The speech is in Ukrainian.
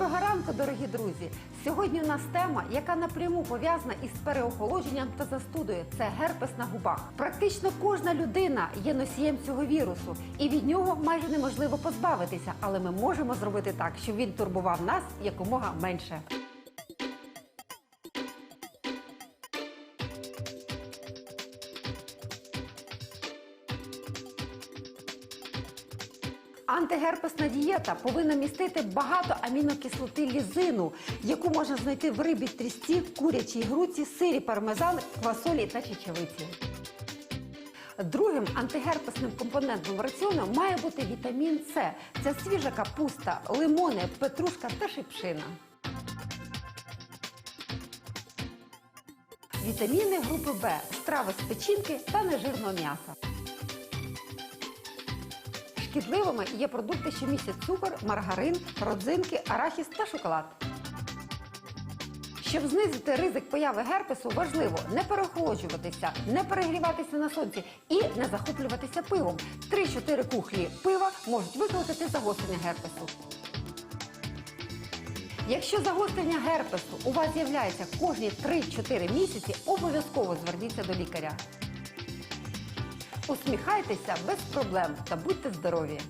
ранку, дорогі друзі! Сьогодні у нас тема, яка напряму пов'язана із переохолодженням та застудою. Це герпес на губах. Практично кожна людина є носієм цього вірусу, і від нього майже неможливо позбавитися. Але ми можемо зробити так, щоб він турбував нас якомога менше. Антигерпесна дієта повинна містити багато амінокислоти лізину, яку можна знайти в рибі трісці, курячій грудці, сирі пармезан, квасолі та чечевиці. Другим антигерпесним компонентом раціону має бути вітамін С. Це свіжа капуста, лимони, петрушка та шипшина. Вітаміни групи Б, страви з печінки та нежирного м'яса. Шкідливими є продукти, що містять цукор, маргарин, родзинки, арахіс та шоколад. Щоб знизити ризик появи герпесу, важливо не переохолоджуватися, не перегріватися на сонці і не захоплюватися пивом. 3-4 кухлі пива можуть викликати загострення герпесу. Якщо загострення герпесу у вас з'являється кожні 3-4 місяці, обов'язково зверніться до лікаря. Усміхайтеся без проблем та будьте здорові!